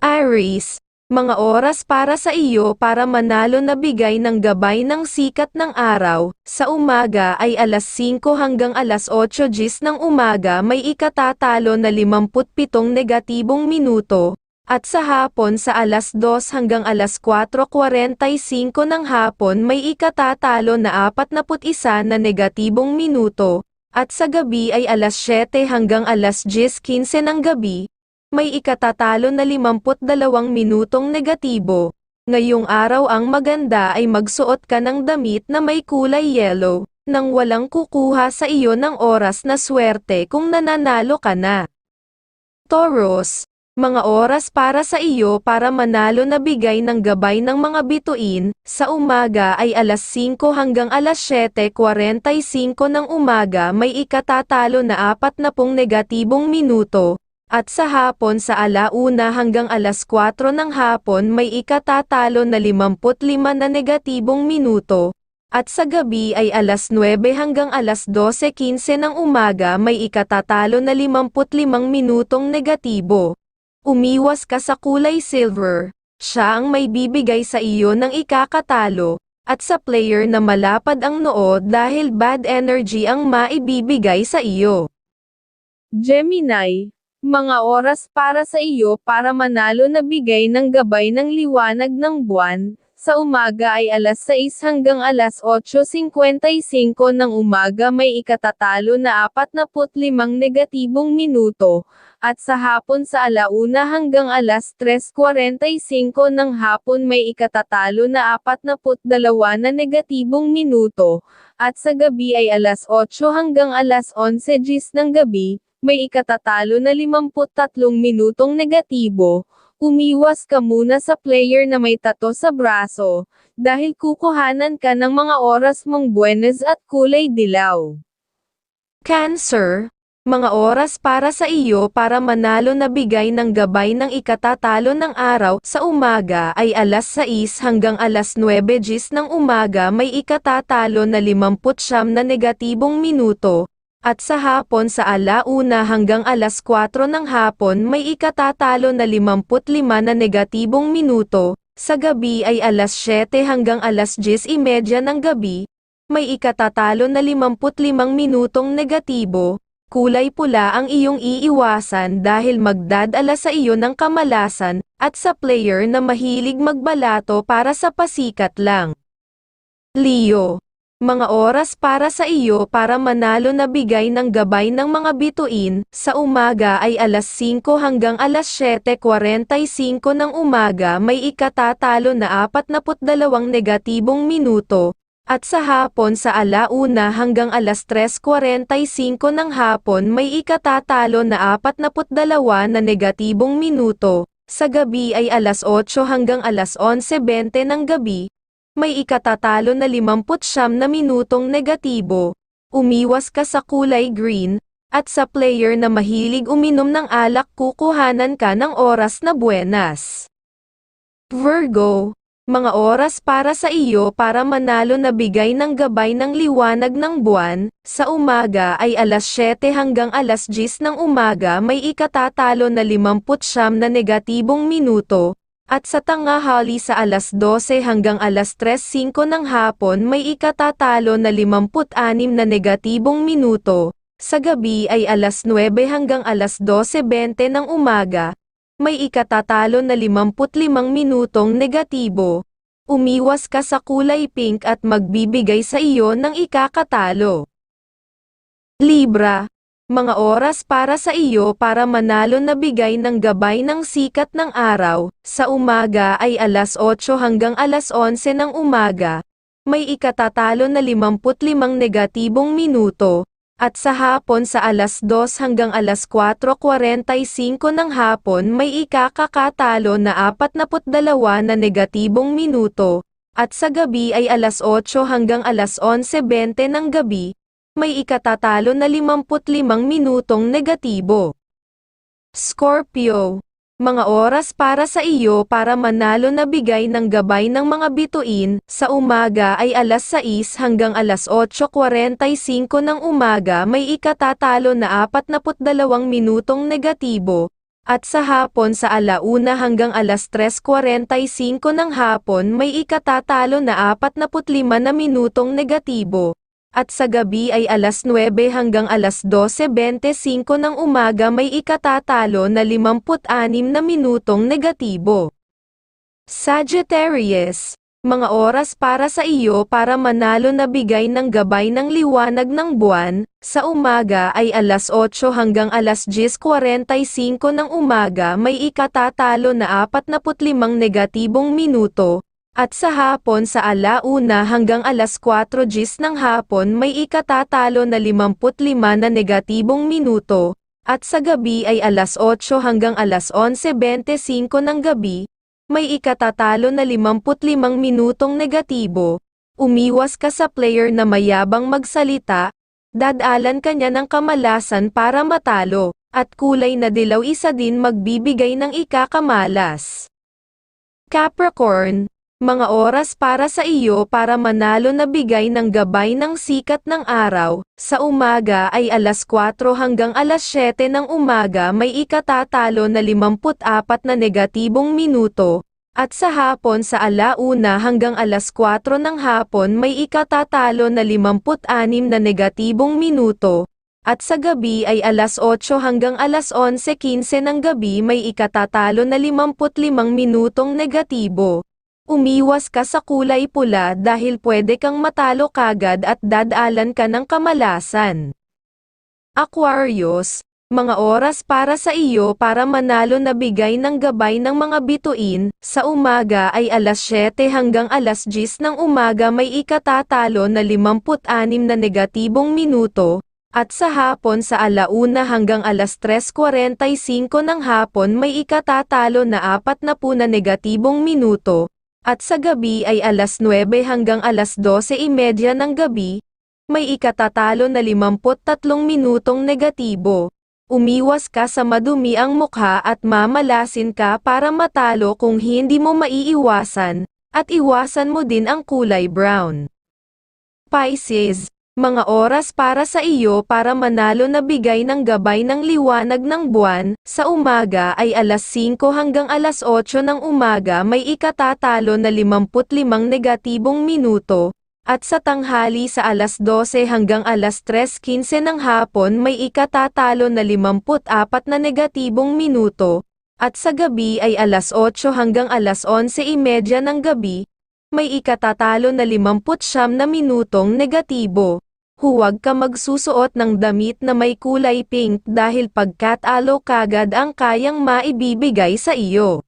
Aries, mga oras para sa iyo para manalo na bigay ng gabay ng sikat ng araw, sa umaga ay alas 5 hanggang alas 8 gis ng umaga may ikatatalo na 57 negatibong minuto, at sa hapon sa alas 2 hanggang alas 4.45 ng hapon may ikatatalo na 41 na negatibong minuto, at sa gabi ay alas 7 hanggang alas 10.15 ng gabi, may ikatatalo na 52 minutong negatibo. Ngayong araw ang maganda ay magsuot ka ng damit na may kulay yellow, nang walang kukuha sa iyo ng oras na swerte kung nananalo ka na. Taurus, mga oras para sa iyo para manalo na bigay ng gabay ng mga bituin, sa umaga ay alas 5 hanggang alas 7.45 ng umaga may ikatatalo na 40 negatibong minuto, at sa hapon sa alauna hanggang alas 4 ng hapon may ikatatalo na 55 na negatibong minuto, at sa gabi ay alas 9 hanggang alas 12.15 ng umaga may ikatatalo na 55 minutong negatibo. Umiwas ka sa kulay silver, siya ang may bibigay sa iyo ng ikakatalo, at sa player na malapad ang noo dahil bad energy ang maibibigay sa iyo. Gemini, mga oras para sa iyo para manalo na bigay ng gabay ng liwanag ng buwan, sa umaga ay alas 6 hanggang alas 8.55 ng umaga may ikatatalo na 45 negatibong minuto, at sa hapon sa alauna hanggang alas 3.45 ng hapon may ikatatalo na 42 na negatibong minuto, at sa gabi ay alas 8 hanggang alas 11 gis ng gabi, may ikatatalo na 53 minutong negatibo, umiwas ka muna sa player na may tato sa braso, dahil kukuhanan ka ng mga oras mong buenas at kulay dilaw. Cancer, mga oras para sa iyo para manalo na bigay ng gabay ng ikatatalo ng araw sa umaga ay alas 6 hanggang alas 9 gis ng umaga may ikatatalo na 50 na negatibong minuto, at sa hapon sa alauna hanggang alas 4 ng hapon may ikatatalo na 55 na negatibong minuto, sa gabi ay alas 7 hanggang alas 10.30 ng gabi, may ikatatalo na 55 minutong negatibo, kulay pula ang iyong iiwasan dahil magdadala sa iyo ng kamalasan, at sa player na mahilig magbalato para sa pasikat lang. Leo mga oras para sa iyo para manalo na bigay ng gabay ng mga bituin, sa umaga ay alas 5 hanggang alas 7.45 ng umaga may ikatatalo na 42 negatibong minuto, at sa hapon sa alauna hanggang alas 3.45 ng hapon may ikatatalo na 42 na negatibong minuto, sa gabi ay alas 8 hanggang alas 11.20 ng gabi, may ikatatalo na 50 na minutong negatibo, umiwas ka sa kulay green, at sa player na mahilig uminom ng alak kukuhanan ka ng oras na buenas. Virgo, mga oras para sa iyo para manalo na bigay ng gabay ng liwanag ng buwan, sa umaga ay alas 7 hanggang alas 10 ng umaga may ikatatalo na 50 na negatibong minuto, at sa tanghali sa alas 12 hanggang alas 3.05 ng hapon may ikatatalo na 56 na negatibong minuto, sa gabi ay alas 9 hanggang alas 12.20 ng umaga, may ikatatalo na 55 minutong negatibo. Umiwas ka sa kulay pink at magbibigay sa iyo ng ikakatalo. Libra, mga oras para sa iyo para manalo na bigay ng gabay ng sikat ng araw, sa umaga ay alas 8 hanggang alas 11 ng umaga, may ikatatalo na 55 negatibong minuto, at sa hapon sa alas 2 hanggang alas 4.45 ng hapon may ikakakatalo na 42 na negatibong minuto, at sa gabi ay alas 8 hanggang alas 11.20 ng gabi, may ikatatalo na 55 minutong negatibo. Scorpio, mga oras para sa iyo para manalo na bigay ng gabay ng mga bituin, sa umaga ay alas 6 hanggang alas 8.45 ng umaga may ikatatalo na 42 minutong negatibo, At sa hapon sa alauna hanggang alas 3.45 ng hapon may ikatatalo na 45 na minutong negatibo. At sa gabi ay alas 9 hanggang alas 12.25 ng umaga may ikatatalo na 56 na minutong negatibo. Sagittarius, mga oras para sa iyo para manalo na bigay ng gabay ng liwanag ng buwan, sa umaga ay alas 8 hanggang alas 10.45 ng umaga may ikatatalo na 45 negatibong minuto, at sa hapon sa alauna hanggang alas 4 gis ng hapon may ikatatalo na 55 na negatibong minuto, at sa gabi ay alas 8 hanggang alas 11.25 ng gabi, may ikatatalo na 55 minutong negatibo, umiwas ka sa player na mayabang magsalita, dadalan ka niya ng kamalasan para matalo, at kulay na dilaw isa din magbibigay ng ikakamalas. Capricorn, mga oras para sa iyo para manalo na bigay ng gabay ng sikat ng araw, sa umaga ay alas 4 hanggang alas 7 ng umaga may ikatatalo na 54 na negatibong minuto, at sa hapon sa alauna hanggang alas 4 ng hapon may ikatatalo na 56 na negatibong minuto, at sa gabi ay alas 8 hanggang alas 11.15 ng gabi may ikatatalo na 55 minutong negatibo. Umiwas ka sa kulay pula dahil pwede kang matalo kagad at dadalan ka ng kamalasan. Aquarius, mga oras para sa iyo para manalo na bigay ng gabay ng mga bituin, sa umaga ay alas 7 hanggang alas 10 ng umaga may ikatatalo na 56 na negatibong minuto, at sa hapon sa alauna hanggang alas 3.45 ng hapon may ikatatalo na 40 na negatibong minuto, at sa gabi ay alas 9 hanggang alas 12.30 ng gabi, may ikatatalo na 53 minutong negatibo. Umiwas ka sa madumi ang mukha at mamalasin ka para matalo kung hindi mo maiiwasan, at iwasan mo din ang kulay brown. Pisces, mga oras para sa iyo para manalo na bigay ng gabay ng liwanag ng buwan, sa umaga ay alas 5 hanggang alas 8 ng umaga may ikatatalo na 55 negatibong minuto, at sa tanghali sa alas 12 hanggang alas 3.15 ng hapon may ikatatalo na 54 na negatibong minuto, at sa gabi ay alas 8 hanggang alas 11.30 ng gabi, may ikatatalo na 50 na minutong negatibo. Huwag ka magsusuot ng damit na may kulay pink dahil pagkatalo kagad ang kayang maibibigay sa iyo.